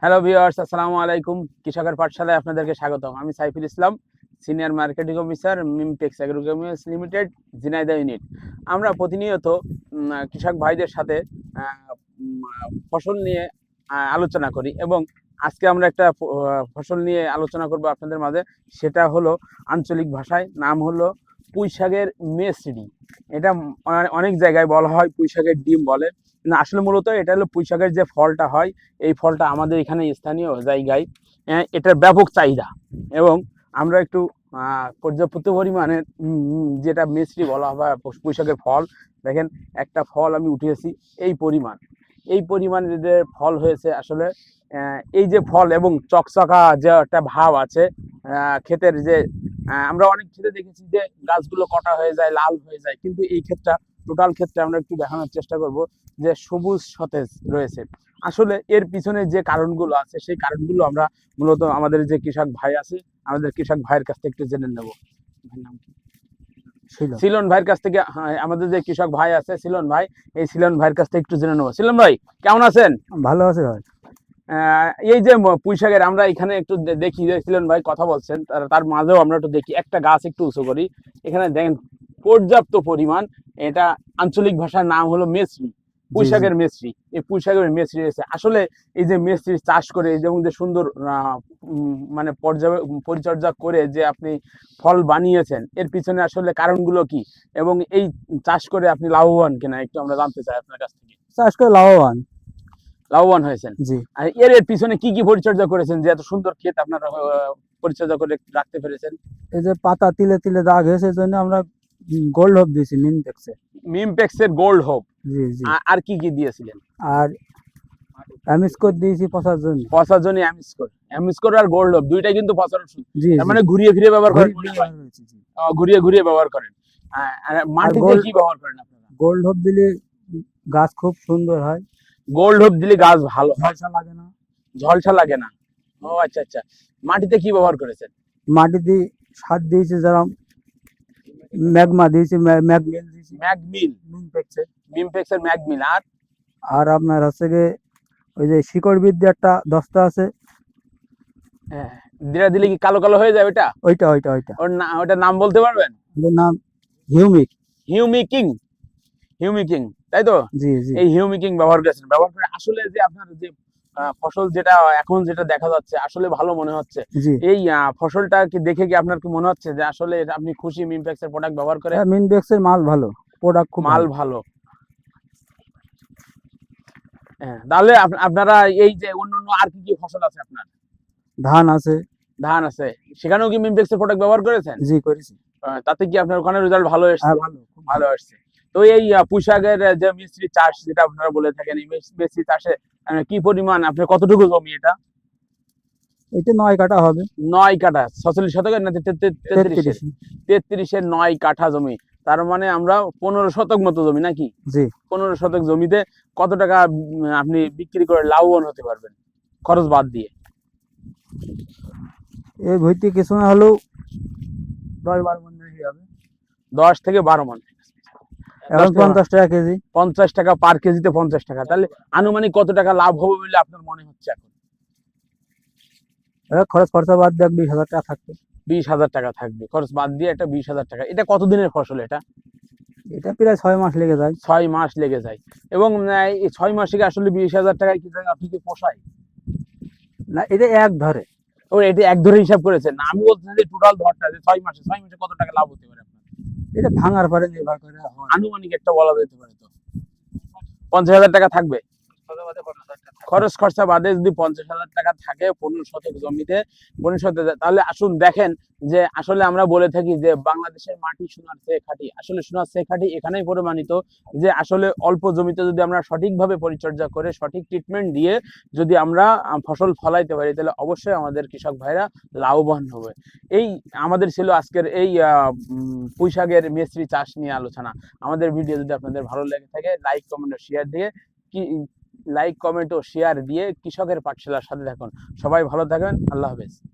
Hello viewers, আসসালামু আলাইকুম। কৃষকের পাঠশালায় আপনাদেরকে স্বাগতম। আমি Saiful Islam, senior marketing officer, Mimtex agrochemicals limited Jhenaidah unit. আমরা প্রতিনিয়ত কৃষক ভাইদের সাথে ফসল নিয়ে আলোচনা করি এবং আজকে আমরা একটা ফসল নিয়ে আলোচনা করব আপনাদের মাঝে। সেটা হলো আঞ্চলিক ভাষায়, নাম হলো পুঁই শাকের এটা অনেক জায়গায় বলা হয় পুঁই শাকের ডিম বলে। না আসলে মূলত এটা হলো পুঁই শাকের যে ফলটা হয়, এই ফলটা আমাদের এখানে স্থানীয় জায়গায় এটার ব্যাপক চাহিদা। এবং আমরা একটু পর্যাপ্ত পরিমাণে যেটা মিষ্টি বলা হয় পুঁই শাকের ফল, দেখেন, একটা ফল আমি উঠিয়েছি, এই পরিমাণ। এই পরিমাণ যে ফল হয়েছে আসলে এই যে ফল এবং চকচকা যে একটা ভাব আছে ক্ষেতের যে আমরা অনেক ক্ষেত্রে দেখেছি যে গাছগুলো কটা হয়ে যায় লাল হয়ে যায়। কিন্তু এই ক্ষেত্রে টোটাল ক্ষেত্রে আমরা একটু দেখানোর চেষ্টা করব যে সবুজ সতেজ রয়েছে। আসলে এর পিছনে যে কারণগুলো আছে সেই কারণগুলো আমরা মূলত আমাদের যে কৃষক ভাই আছে আমাদের কৃষক ভাইয়ের কাছ থেকে একটু জেনে নেব। সিলন ভাইয়ের কাছ থেকে হ্যাঁ, আমাদের যে কৃষক ভাই আছে সিলন ভাই এই সিলন ভাইয়ের কাছ থেকে একটু জেনে নেব। সিলন ভাই কেমন আছেন? ভালো আছে ভাই। এই যে ম- পুঁই শাকের আমরা এখানে একটু দেখি সিলন ভাই কথা বলছেন। তার- মাঝেও আমরা একটু দেখি। একটা গাছ একটু উঁচু করি। এখানে দেখেন পর্যাপ্ত পরিমাণ এটা আঞ্চলিক ভাষার নাম হলো মেসরি পুঁই জি, জি। মেসরি এই পুঁই শাকের মেসরি রয়েছে। আসলে এই যে মেসরি চাষ করে যেমন যে সুন্দর আহ, মানে পরিচর্যা করে যে আপনি ফল বানিয়েছেন এর পিছনে আসলে কারণগুলো কি? এবং এই চাষ করে আপনি লাভবান কিনা একটু আমরা জানতে চাই আপনার কাছ থেকে। চাষ করে লাভবান। লাভবান হয়েছেন। জি। আর এর এর পিছনে কি কি পরিচর্যা করেছেন যে এত সুন্দর ক্ষেত আপনারা পরিচর্যা করে রাখতে পেরেছেন? এই যে পাতা তিলে তিলে দাগ হয়েছে জন্য আমরা গোল্ড হপ দিয়েছি দেখছে মিমপেক্সের গোল্ড হোপ জি জি। আর কি কি দিয়েছিলেন? আর অ্যামিসকোর দিয়েছি পচার জন্য। পচার জন্য অ্যামিস্কোর অ্যামিস্কোর আর গোল্ড হোপ দুইটাই কিন্তু পচার ওষুধ। জি মানে ঘুরিয়ে ফিরে ব্যবহার করেন। ঘুরিয়ে ঘুরিয়ে ব্যবহার করেন। মাটিতে কি ব্যবহার করেন আপনারা? গোল্ড হপ দিলে গাছ খুব সুন্দর হয়। গোল্ড হোপ দিলে গাছ ভালো হয়। ঝলসা লাগে না। ঝলসা লাগে না। ও আচ্ছা আচ্ছা। মাটিতে কি ব্যবহার করেছেন? মাটিতে সার দিয়েছে যারা ম্যাগমা দিয়েছে ম্যাগমিল দিয়েছি। ম্যাগমিল দেখছে মিমপেক্সের ম্যাগমিল আর? আর আপনার হচ্ছে গিয়ে ওই যে শিকড় বৃদ্ধি একটা দস্তা আছে। হ্যাঁ, দিলে দিলে কি কালো কালো হয়ে যায় ওইটা? ওইটা ওইটা ওইটা। ওর না ওটার নাম বলতে পারবেন? ওটার নাম হিউমিক। হিউমিকিং। হিউমিকিং। তাই তো এই হিউমিকিং ব্যবহার করেছেন ব্যবহার করে আসলে যে আপনার যে ফসল যেটা এখন যেটা দেখা যাচ্ছে আসলে ভালো মনে হচ্ছে। এই ফসলটা কি দেখে কি আপনার কি মনে হচ্ছে যে আসলে আপনি খুশি মিমপ্যাক্সের প্রোডাক্ট ব্যবহার করে? হ্যাঁ, মিনবেক্সের মাল ভালো। প্রোডাক্ট খুব মাল ভালো। হ্যাঁ তাহলে আপনারা এই যে অন্য অন্য আর কি কি ফসল আছে আপনার? ধান আছে। ধান আছে। সেখানেও কি মিমপ্যাক্সের প্রোডাক্ট ব্যবহার করেছেন? জি করেছি। তাতে কি আপনার ওখানে রেজাল্ট ভালো এসেছে? হ্যাঁ ভালো খুব ভালো। আসছে। তো এই আহ, যে মিস্ত্রি চাষ যেটা আপনারা বলে থাকেন এই মিস্ত্রি চাষে কি পরিমাণ আপনার কতটুকু জমি এটা? এটা নয় কাটা হবে। নয় কাঠা ছচল্লিশ শতকের না তেত্রিশের? তেত্রিশ। তেত্রিশের নয় কাঠা জমি। তার মানে আমরা পনেরো শতক মতো জমি নাকি? জি। পনেরো শতক জমিতে কত টাকা আপনি বিক্রি করে লাভবান হতে পারবেন খরচ বাদ দিয়ে? এই ভর্তি কিছু না হলেও দশ বারো মন হবে। দশ থেকে বারো মান। এখন পঞ্চাশ টাকা কেজি। পঞ্চাশ টাকা পার কেজিতে পঞ্চাশ টাকা। তাহলে আনুমানিক কত টাকা লাভ হবে বলে আপনার মনে হচ্ছে এখন? খরচ খরচা বাদ দেখ বিশ হাজার টাকা থাকবে। বিশ হাজার টাকা থাকবে। খরচ বাদ দিয়ে একটা বিশ হাজার টাকা। এটা কতদিনের ফসল এটা? এটা প্রায় ছয় মাস লেগে যায়। ছয় মাস লেগে যায়। এবং এই ছয় মাসে আসলে বিশ হাজার টাকায় কি আপনি কি পোষায়? না এটা এক ধরে। ও এটা এক ধরে হিসাব করেছেন। না আমি বলছি যে টোটাল ধরটা যে ছয় মাসে ছয় মাসে কত টাকা লাভ হতে পারে? এটা ভাঙার পরে নির্ভর করে আনুমানিক একটা বলা যেতে পারে তো। পঞ্চাশ হাজার টাকা থাকবে? খরচ খরচা বাদে যদি পঞ্চাশ হাজার টাকা থাকে পনেরো শতক জমিতে, পনেরো শতক তাহলে আসুন দেখেন যে আসলে আমরা বলে থাকি যে বাংলাদেশের মাটি সোনার চেয়ে খাঁটি। আসলে সোনার চেয়ে খাঁটি এখানেই প্রমাণিত যে আসলে অল্প জমিতে যদি আমরা সঠিকভাবে পরিচর্যা করে, সঠিক ট্রিটমেন্ট দিয়ে যদি আমরা ফসল ফলাইতে পারি, তাহলে অবশ্যই আমাদের কৃষক ভাইরা লাভবান হবে। এই আমাদের ছিল আজকের এই পুঁইশাকের মেসরি চাষ নিয়ে আলোচনা। আমাদের ভিডিও যদি আপনাদের ভালো লেগে থাকে লাইক কমেন্ট শেয়ার দিয়ে কি লাইক কমেন্ট ও শেয়ার দিয়ে কৃষকের পাঠশালার সাথে থাকুন। সবাই ভালো থাকবেন। আল্লাহ হাফেজ।